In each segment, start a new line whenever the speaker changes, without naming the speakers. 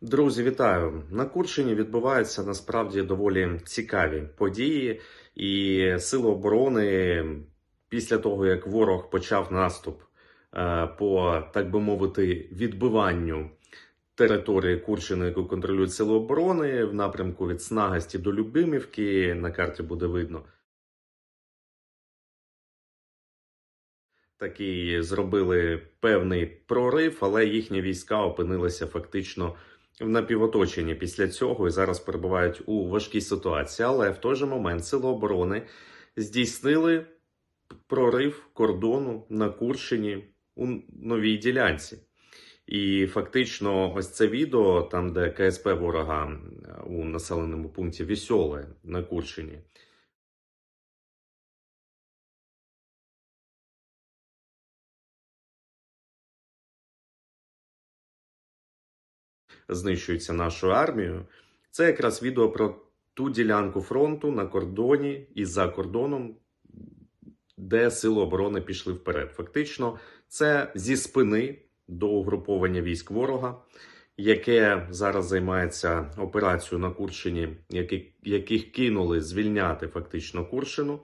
Друзі, вітаю! На Курщині відбуваються насправді доволі цікаві події, і сили оборони після того, як ворог почав наступ е, по так би мовити відбиванню території Курщини, яку контролюють сили оборони, в напрямку від Снагасті до Любимівки, на карті буде видно. Такий зробили певний прорив, але їхні війська опинилися фактично в напівоточенні після цього і зараз перебувають у важкій ситуації. Але в той же момент сили оборони здійснили прорив кордону на Курщині у новій ділянці. І фактично, ось це відео, там, де КСП ворога е, у населеному пункті Вісьоле на Курщині. Знищується нашою армією. Це якраз відео про ту ділянку фронту на кордоні і за кордоном, де сили оборони пішли вперед. Фактично, це зі спини до угруповання військ ворога, яке зараз займається операцією на Курщині, які, яких кинули звільняти фактично Курщину,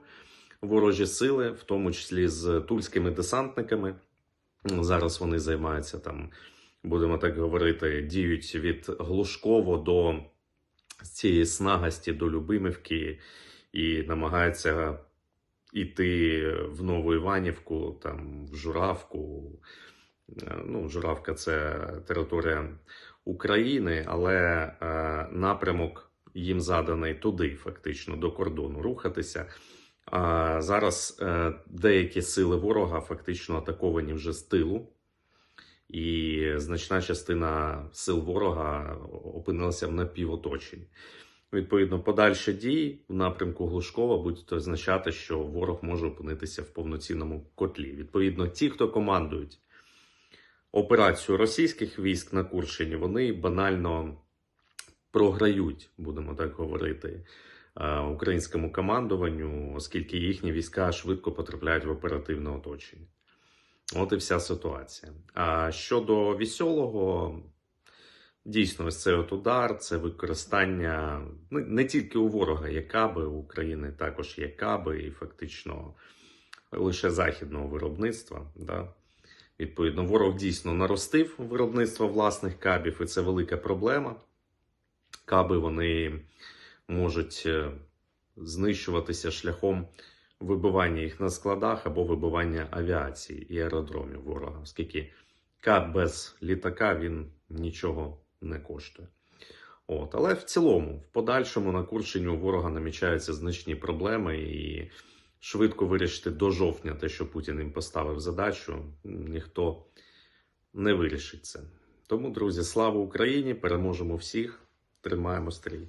ворожі сили, в тому числі з тульськими десантниками. Зараз вони займаються там будемо так говорити, діють від Глушково до цієї снагасті до Любимівки і намагаються йти в Нову Іванівку, там в Журавку. Е, Ну, Журавка це територія України, але е, напрямок їм заданий туди, фактично, до кордону рухатися. А зараз е, деякі сили ворога фактично атаковані вже з тилу і значна частина сил ворога опинилася в напівоточенні. Відповідно, подальші дії в напрямку Глушкова будуть означати, що ворог може опинитися в повноцінному котлі. Відповідно, ті, хто командують операцію російських військ на Курщині, вони банально програють, будемо так говорити, е, українському командуванню, оскільки їхні війська швидко потрапляють в оперативне оточення. От і вся ситуація. А щодо вісьолого, дійсно, ось цей от удар, це використання ну, не тільки у ворога є каби, у України також є каби, і фактично лише західного виробництва. Да? Відповідно, ворог дійсно наростив виробництво власних кабів, і це велика проблема. Каби вони можуть е, знищуватися шляхом вибивання їх на складах або вибивання авіації і аеродромів ворога, оскільки кап без літака він нічого не коштує. От, Але в цілому, в подальшому на Курщині у ворога намічаються значні проблеми, і швидко вирішити до жовтня те, що Путін їм поставив задачу, ніхто не вирішить це. Тому, друзі, слава Україні! Переможемо всіх, тримаємо стрій.